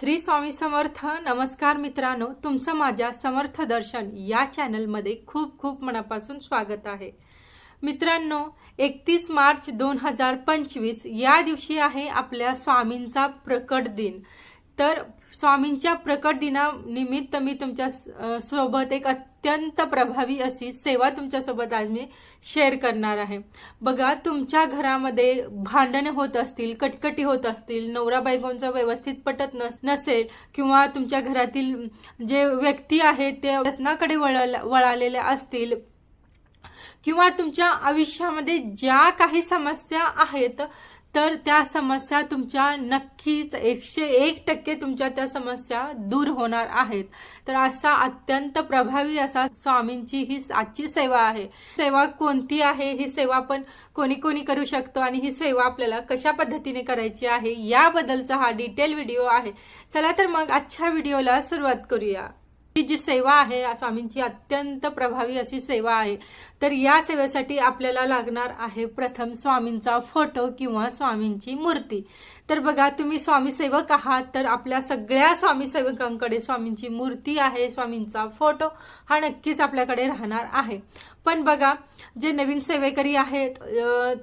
श्री स्वामी समर्थ नमस्कार मित्रांनो. तुमचं माझ्या समर्थ दर्शन या चॅनलमध्ये खूप खूप मनापासून स्वागत आहे. मित्रांनो एकतीस मार्च दोन हजार पंचवीस या दिवशी आहे आपल्या स्वामींचा प्रकट दिन. तर स्वामींच्या प्रकट दिनानिमित्त मी तुमच्यासोबत एक अत्यंत प्रभावी अशी सेवा तुमच्यासोबत आज मी शेअर करणार आहे. बघा तुमच्या घरामध्ये भांडणे होत असतील कटकटी होत असतील नवरा बायकोंचं व्यवस्थित पटत नस नसेल किंवा तुमच्या घरातील जे व्यक्ती आहेत ते व्यसनाकडे वळाला वळालेले असतील किंवा तुमच्या आयुष्यामध्ये ज्या काही समस्या आहेत तर त्या समस्या तुमच्या नक्कीच एकशे एक टक्के तुमच्या त्या समस्या दूर होणार आहेत. तर असा अत्यंत प्रभावी असा स्वामींची ही आजची सेवा आहे. सेवा कोणती आहे? ही सेवा आपण कोणी कोणी करू शकतो आणि ही सेवा आपल्याला कशा पद्धतीने करायची आहे? याबद्दलचा हा डिटेल व्हिडिओ आहे. चला तर मग आजच्या व्हिडिओला सुरुवात करूया. ही जी सेवा आहे स्वामींची अत्यंत प्रभावी अशी सेवा आहे. तर या सेवेसाठी आपल्याला लागणार आहे प्रथम स्वामींचा फोटो किंवा स्वामींची मूर्ती. तर बघा तुम्ही स्वामी सेवक आहात तर आपल्या सगळ्या स्वामी सेवकांकडे स्वामींची मूर्ती आहे स्वामींचा फोटो हा नक्कीच आपल्याकडे राहणार आहे. पण बघा जे नवीन सेवेकरी आहेत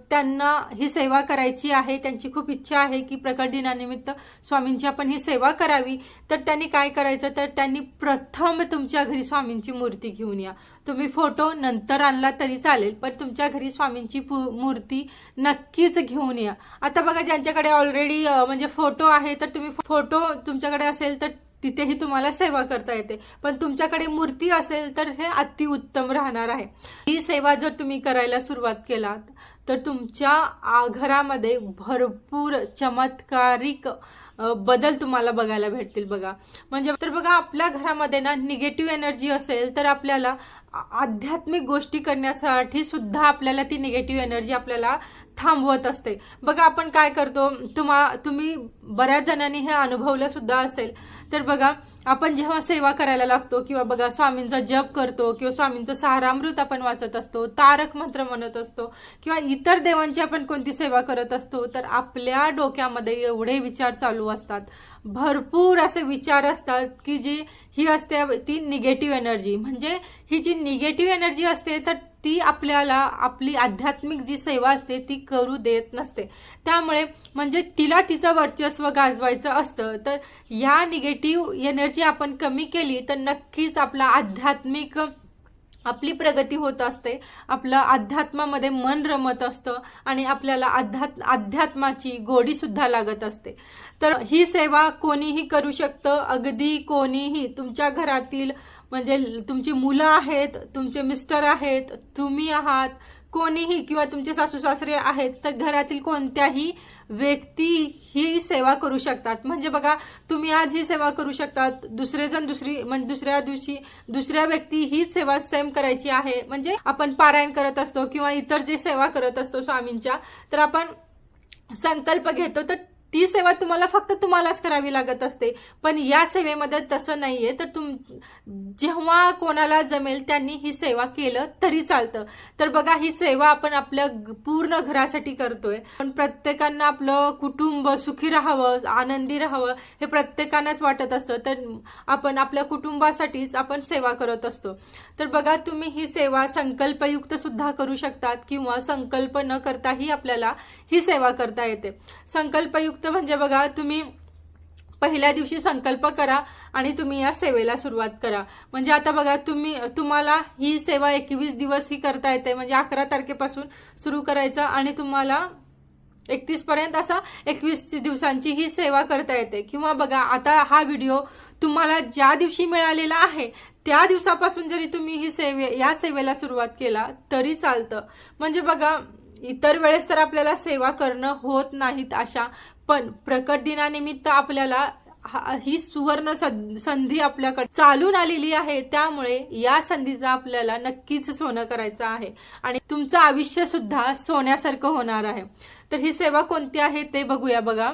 त्यांना ही सेवा करायची आहे त्यांची खूप इच्छा आहे की प्रकट दिनानिमित्त स्वामींची आपण ही सेवा करावी. तर त्यांनी काय करायचं? तर त्यांनी प्रथम तुमच्या घरी स्वामींची मूर्ती घेऊन या. तुम्ही फोटो नंतर आणला तरी चालेल पण तुमच्या घरी स्वामींची मूर्ती नक्कीच घेऊन या. आता बघा ज्यांच्याकडे ऑलरेडी म्हणजे फोटो आहे तर तुम्ही फोटो तुमच्याकडे असेल तर तिथेही तुम्हाला सेवा करता येते. पण तुमच्याकडे मूर्ती असेल तर हे अतिउत्तम राहणार आहे. ही सेवा जर तुम्ही करायला सुरुवात केलात तर तुमच्या घरामध्ये भरपूर चमत्कारिक बदल तुम्हाला बघायला भेटतील बघा. म्हणजे तर बघा आपल्या घरामध्ये ना निगेटिव्ह एनर्जी असेल तर आपल्याला आध्यात्मिक गोष्टी करण्यासाठी सुद्धा आपल्याला ती निगेटिव्ह एनर्जी आपल्याला थांबवत असते. बघा आपण काय करतो तुम्हा तुम्ही बऱ्याच जणांनी हे अनुभवलं सुद्धा असेल. तर बघा आपण जेव्हा सेवा करायला लागतो किंवा बघा स्वामींचा जप करतो किंवा स्वामींचं सहारामृत आपण वाचत असतो तारक मंत्र म्हणत असतो किंवा इतर देवांची आपण कोणती सेवा करत असतो तर आपल्या डोक्यामध्ये एवढे विचार चालू असतात. भरपूर असे विचार असतात की जी ही असते ती निगेटिव्ह एनर्जी म्हणजे ही जी निगेटिव्ह एनर्जी असते तर ती आपल्याला आपली आध्यात्मिक जी सेवा असते ती करू देत नसते. त्यामुळे म्हणजे तिला तिचं वर्चस्व गाजवायचं असतं तर या निगेटिव्ह एनर्जी आपण कमी केली तर नक्कीच आपला आध्यात्मिक आपली प्रगती होत असते. आपलं अध्यात्मामध्ये मन रमत असतं आणि आपल्याला अध्यात् अध्यात्माची गोडीसुद्धा लागत असते. तर ही सेवा कोणीही करू शकतं अगदी कोणीही तुमच्या घरातील म्हणजे तुमची मुलं आहेत तुमचे मिस्टर आहेत तुम्ही आहात कोणीही किंवा तुमचे सासू सासरे आहेत तर घरातील कोणत्याही व्यक्ती ही सेवा करू शकतात. म्हणजे बघा तुम्ही आज ही सेवा करू शकतात दुसरे जण दुसरी म्हणजे दुसऱ्या दिवशी दुसऱ्या व्यक्ती हीच सेवा सेम करायची आहे. म्हणजे आपण पारायण करत असतो किंवा इतर जे सेवा करत असतो स्वामींच्या तर आपण संकल्प घेतो तर ती सेवा तुम्हाला फक्त तुम्हालाच करावी लागत असते. पण या सेवेमध्ये तसं नाहीये. तर तुम जेव्हा कोणाला जमेल त्यांनी ही सेवा केलं तरी चालतं. तर बघा ही सेवा आपण आपल्या पूर्ण घरासाठी करतोय. पण प्रत्येकांना आपलं कुटुंब सुखी राहावं आनंदी राहावं हे प्रत्येकांनाच वाटत असतं. तर आपण आपल्या कुटुंबासाठीच आपण सेवा करत असतो. तर बघा तुम्ही ही सेवा संकल्पयुक्त सुद्धा करू शकतात किंवा संकल्प न करताही आपल्याला ही सेवा करता येते. संकल्पयुक्त म्हणजे बघा तुम्ही पहिल्या दिवशी संकल्प करा आणि तुम्ही या सेवेला सुरुवात करा. म्हणजे आता बघा तुम्ही तुम्हाला ही सेवा एकवीस दिवस ही करता येते. म्हणजे अकरा तारखेपासून सुरू करायचं आणि तुम्हाला एकतीस पर्यंत असा एकवीस दिवसांची ही सेवा करता येते. किंवा बघा आता हा व्हिडिओ तुम्हाला ज्या दिवशी मिळालेला आहे त्या दिवसापासून जरी तुम्ही ही सेवे या सेवेला सुरुवात केला तरी चालतं. म्हणजे बघा इतर वेळेस तर आपल्याला सेवा करणं होत नाहीत अशा पण प्रकट दिनानिमित्त आपल्याला ही सुवर्ण संधी आपल्याकडे चालून आलेली आहे. त्यामुळे या संधीचा आपल्याला नक्कीच सोनं करायचं आहे. आणि तुमचं आयुष्य सुद्धा सोन्यासारखं होणार आहे. तर ही सेवा कोणती आहे ते बघूया बघा.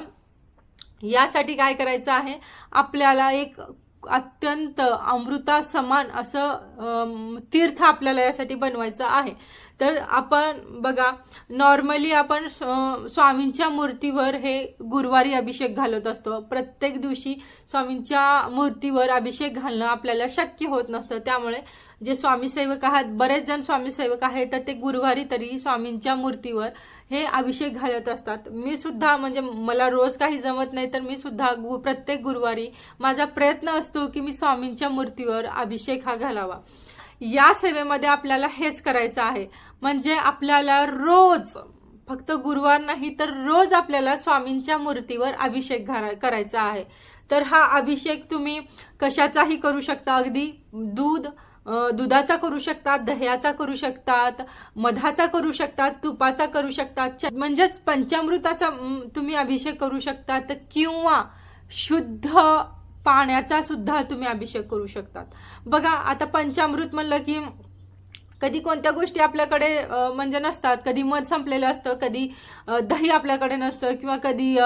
यासाठी काय करायचं आहे? आपल्याला एक अत्यंत अमृता समान असं तीर्थ आपल्याला यासाठी बनवायचं आहे. तर आपण बघा नॉर्मली आपण स्वामींच्या मूर्तीवर हे गुरुवारी अभिषेक घालत असतो. प्रत्येक दिवशी स्वामींच्या मूर्तीवर अभिषेक घालणं आपल्याला शक्य होत नसतं. त्यामुळे जे स्वामीसेवक आहात आहेत बरेच जण स्वामीसेवक आहेत तर ते गुरुवारी तरी स्वामींच्या मूर्तीवर हे अभिषेक घालत असतात. मी सुद्धा म्हणजे मला रोज काही जमत नाही तर मी सुद्धा गु प्रत्येक गुरुवारी माझा प्रयत्न असतो की मी स्वामींच्या मूर्तीवर अभिषेक हा घालावा. या सेवेमध्ये आपल्याला हेच करायचं आहे. म्हणजे आपल्याला रोज फक्त गुरुवार नाही तर रोज आपल्याला स्वामींच्या मूर्तीवर अभिषेक घाला करायचा आहे. तर हा अभिषेक तुम्ही कशाचाही करू शकता. अगदी दूध दुधाचा करू शकतात दह्याचा करू शकतात मधाचा करू शकतात तुपाचा करू शकतात म्हणजेच पंचामृताचा तुम्ही अभिषेक करू शकतात किंवा शुद्ध पाण्याचा सुद्धा तुम्ही अभिषेक करू शकतात. बघा आता पंचामृत म्हणलं की कधी कोणत्या गोष्टी आपल्याकडे म्हणजे नसतात. कधी मध संपलेलं असतं कधी दही आपल्याकडे नसतं किंवा कधी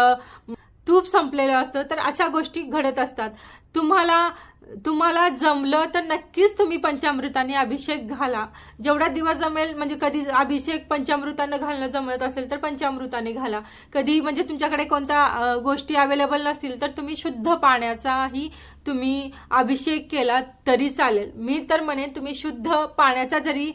तूप संपलेलं असतं तर अशा गोष्टी घडत असतात. तुम्हाला तुम्हाला जमलं तर नक्कीच तुम्ही पंचामृताने अभिषेक घाला. जेवढा दिवस जमेल म्हणजे कधी अभिषेक पंचामृतानं घालणं जमत असेल तर पंचामृताने घाला. कधी म्हणजे तुमच्याकडे कोणत्या गोष्टी अवेलेबल नसतील तर तुम्ही शुद्ध पाण्याचाही तुम्ही अभिषेक केला तरी चालेल. मी तर म्हणेन तुम्ही शुद्ध पाण्याचा जरी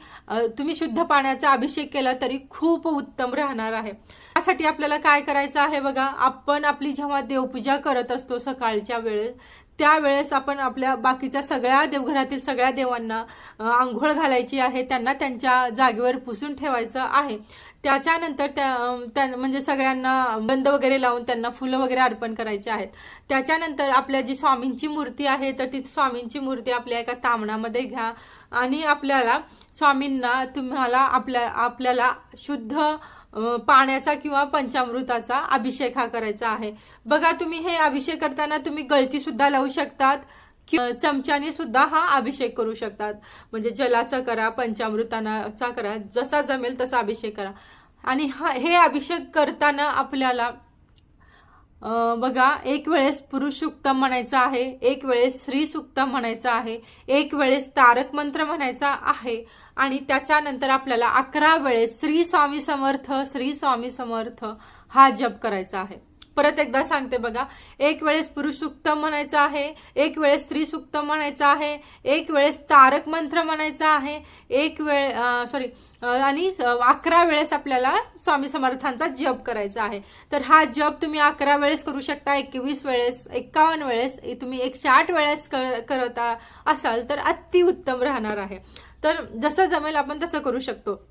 तुम्ही शुद्ध पाण्याचा अभिषेक केला तरी खूप उत्तम राहणार आहे. त्यासाठी आपल्याला काय करायचं आहे बघा आपण आपली जेव्हा देवपूजा करत असतो सकाळच्या वेळेस त्यावेळेस आपण आपल्या बाकीच्या सगळ्या देवघरातील सगळ्या देवांना आंघोळ घालायची आहे त्यांना त्यांच्या जागेवर पुसून ठेवायचं आहे. त्याच्यानंतर त्या म्हणजे सगळ्यांना बंद वगैरे लावून त्यांना फुलं वगैरे अर्पण करायची आहेत. त्याच्यानंतर आपल्या जी स्वामींची मूर्ती आहे तर ती स्वामींची मूर्ती आपल्या एका तामणामध्ये घ्या. आणि आपल्याला स्वामींना तुम्हाला आपल्या आपल्याला शुद्ध पाण्याचा किंवा पंचामृताचा अभिषेक हा करायचा आहे. बघा तुम्ही हे अभिषेक करताना तुम्ही गळती सुद्धा लावू शकतात. चमच्याने सुद्धा हा अभिषेक करू शकतात. म्हणजे जलाचा करा पंचामृतानाचा करा जसा जमेल तसा अभिषेक करा. आणि हा हे अभिषेक करताना आपल्याला बघा एक वेळेस पुरुष सुक्तम म्हणायचं आहे एक वेळेस स्त्री सुक्तम म्हणायचं आहे एक वेळेस तारक मंत्र म्हणायचा आहे. आणि त्याच्यानंतर आपल्याला अकरा वेळेस श्री स्वामी समर्थ श्री स्वामी समर्थ हा जप करायचा आहे. परत एकदा सांगते बघा. एक वेळेस पुरुष सुक्त म्हणायचं आहे एक वेळेस स्त्री सुक्त म्हणायचं आहे एक वेळेस तारक मंत्र म्हणायचं आहे एक वेळ सॉरी आणि अकरा वेळेस आपल्याला स्वामी समर्थांचा जप करायचा आहे. तर हा जप तुम्ही अकरा वेळेस करू शकता एकवीस वेळेस एक्कावन्न वेळेस तुम्ही एकशे आठ वेळेस कर- करता असाल तर अतिउत्तम राहणार आहे. तर जसं जमेल आपण तसं करू शकतो.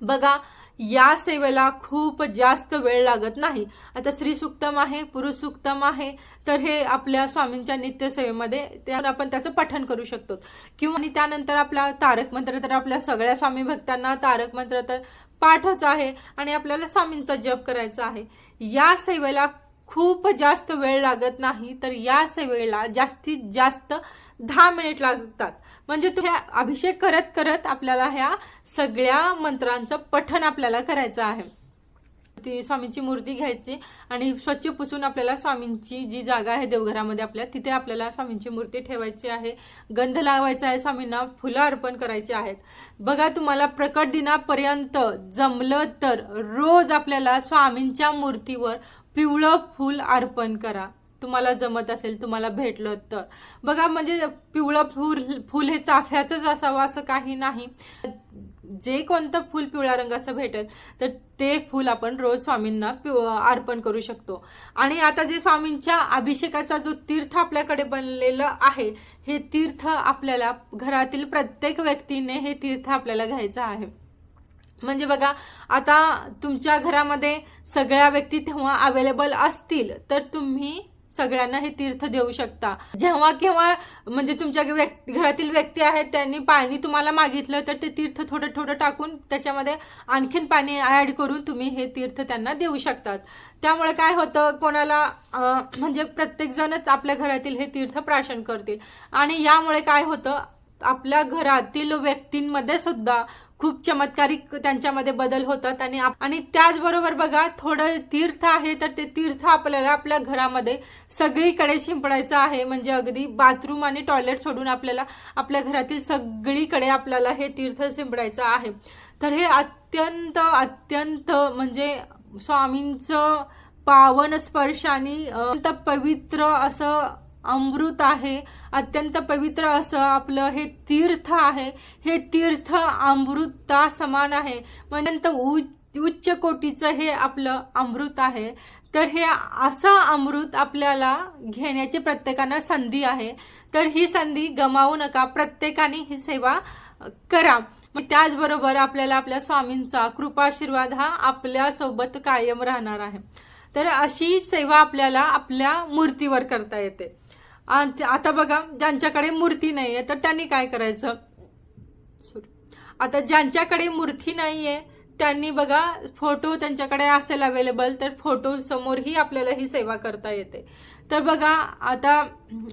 बघा या सेवेला खूप जास्त वेळ लागत नाही. आता स्त्री सुक्तम आहे पुरुष सुक्तम आहे तर हे आपल्या स्वामींच्या नित्यसेवेमध्ये ते आपण त्याचं पठन करू शकतो. किंवा आणि त्यानंतर आपला तारक मंत्र तर आपल्या सगळ्या स्वामी भक्तांना तारक मंत्र तर पाठच आहे आणि आपल्याला स्वामींचा जप करायचा आहे. या सेवेला खूप जास्त वेळ लागत नाही तर या सेवेला जास्तीत जास्त दहा मिनिट लागतात. म्हणजे तुम्ही अभिषेक करत करत आपल्याला ह्या सगळ्या मंत्रांचं पठण आपल्याला करायचं आहे. ती स्वामींची मूर्ती घ्यायची आणि स्वच्छ पुसून आपल्याला स्वामींची जी जागा आहे देवघरामध्ये आपल्या तिथे आपल्याला स्वामींची मूर्ती ठेवायची आहे. गंध लावायचा आहे स्वामींना फुलं अर्पण करायची आहेत. बघा तुम्हाला प्रकट दिनापर्यंत जमलं तर रोज आपल्याला स्वामींच्या मूर्तीवर पिवळं फूल अर्पण करा. तुम्हाला जमत असेल तुम्हाला भेटलं तर. बघा म्हणजे पिवळं फूल फूल हे चाफ्याचंच असावं असं काही नाही. जे कोणतं फूल पिवळ्या रंगाचं भेटेल तर ते फूल आपण रोज स्वामींना पिव अर्पण करू शकतो. आणि आता जे स्वामींच्या अभिषेकाचा जो तीर्थ आपल्याकडे बनलेलं आहे हे तीर्थ आपल्याला घरातील प्रत्येक व्यक्तीने हे तीर्थ आपल्याला घ्यायचं आहे. म्हणजे बघा आता तुमच्या घरामध्ये सगळ्या व्यक्ती तेव्हा अवेलेबल असतील तर तुम्ही सगळ्यांना हे तीर्थ देऊ शकता. जेव्हा केव्हा म्हणजे तुमच्या व्यक्ती घरातील व्यक्ती आहेत त्यांनी पाणी तुम्हाला मागितलं तर ते तीर्थ थोडं थोडं टाकून त्याच्यामध्ये आणखीन पाणी ऍड करून तुम्ही हे तीर्थ त्यांना देऊ शकतात. त्यामुळे काय होतं कोणाला म्हणजे प्रत्येकजणच आपल्या घरातील हे तीर्थ प्राशन करतील. आणि यामुळे काय होतं आपल्या घरातील व्यक्तींमध्ये सुद्धा खूप चमत्कारिक त्यांच्यामध्ये बदल होतात आणि आणि त्याचबरोबर बघा थोडं तीर्थ आहे तर ते तीर्थ आपल्याला आपल्या घरामध्ये सगळीकडे शिंपडायचं आहे. म्हणजे अगदी बाथरूम आणि टॉयलेट सोडून आपल्याला आपल्या घरातील सगळीकडे आपल्याला हे तीर्थ शिंपडायचं आहे. तर हे अत्यंत अत्यंत म्हणजे स्वामींचं पावन स्पर्श आणि अत्यंत पवित्र असं अमृत आहे अत्यंत पवित्र असं आपलं हे तीर्थ आहे. हे तीर्थ अमृता समान आहे. म्हणत उच्च उच्च कोटीचं हे आपलं अमृत आहे. तर हे असं अमृत आपल्याला घेण्याची प्रत्येकानं संधी आहे. तर ही संधी गमावू नका. प्रत्येकाने ही सेवा करा. मग त्याचबरोबर आपल्याला आपल्या स्वामींचा कृपाशीर्वाद हा आपल्यासोबत कायम राहणार आहे. तर अशी सेवा आपल्याला आपल्या मूर्तीवर करता येते. आता बघा ज्यांच्याकडे मूर्ती नाही आहे तर त्यांनी काय करायचं? आता ज्यांच्याकडे मूर्ती नाही आहे त्यांनी बघा फोटो त्यांच्याकडे असेल अवेलेबल तर फोटो समोरही आपल्याला ही सेवा करता येते. तर बघा आता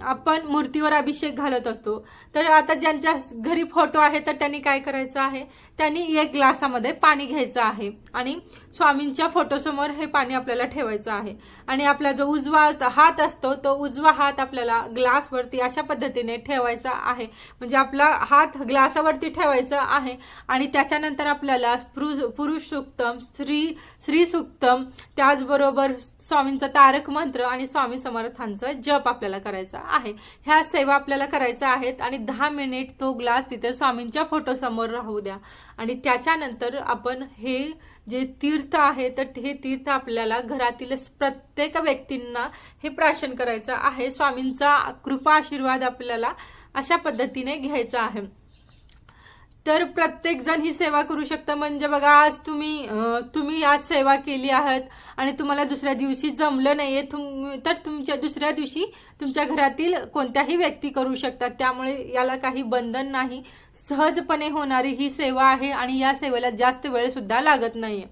आपण मूर्तीवर अभिषेक घालत असतो. तर आता ज्यांच्या घरी फोटो आहे तर त्यांनी काय करायचं आहे? त्यांनी एक ग्लासामध्ये पाणी घ्यायचं आहे आणि स्वामींच्या फोटोसमोर हे पाणी आपल्याला ठेवायचं आहे. आणि आपला जो उजवा हात असतो तो उजवा हात आपल्याला ग्लासवरती अशा पद्धतीने ठेवायचा आहे. म्हणजे आपला हात ग्लासावरती ठेवायचा आहे आणि त्याच्यानंतर आपल्याला पुरुष सुक्तम स्त्री स्त्री सुक्तम त्याचबरोबर स्वामींचा तारक मंत्र आणि स्वामी समर्थांचा जप आपल्याला करायचा आहे. ह्या सेवा आपल्याला करायच्या आहेत आणि दहा मिनिट तो ग्लास तिथे स्वामींच्या फोटोसमोर राहू द्या. आणि त्याच्यानंतर आपण हे जे तीर्थ आहे तर हे तीर्थ आपल्याला घरातील प्रत्येक व्यक्तींना हे प्राशन करायचं आहे. स्वामींचा कृपा आशीर्वाद आपल्याला अशा पद्धतीने घ्यायचा आहे. तर प्रत्येकजण ही सेवा करू शकतं. म्हणजे बघा आज तुम्ही तुम्ही आज सेवा केली आहात आणि तुम्हाला दुसऱ्या दिवशी जमलं नाहीये तुम तर तुमच्या दुसऱ्या दिवशी तुमच्या घरातील कोणत्याही व्यक्ती करू शकतात. त्यामुळे याला काही बंधन नाही. सहजपणे होणारी ही सेवा आहे आणि या सेवेला जास्त वेळसुद्धा लागत लागत आहे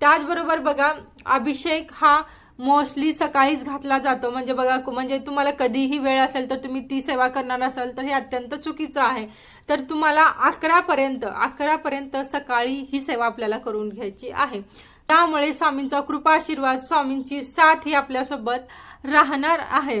त्याचबरोबर बघा अभिषेक हा मोस्टली सकाळीच घातला जातो. म्हणजे बघा म्हणजे तुम्हाला कधीही वेळ असेल तर तुम्ही ती सेवा करणार असाल तर हे अत्यंत चुकीचं आहे. तर तुम्हाला अकरापर्यंत अकरापर्यंत सकाळी ही सेवा आपल्याला करून घ्यायची आहे. त्यामुळे स्वामींचा कृपा आशीर्वाद स्वामींची साथ ही आपल्यासोबत राहणार आहे.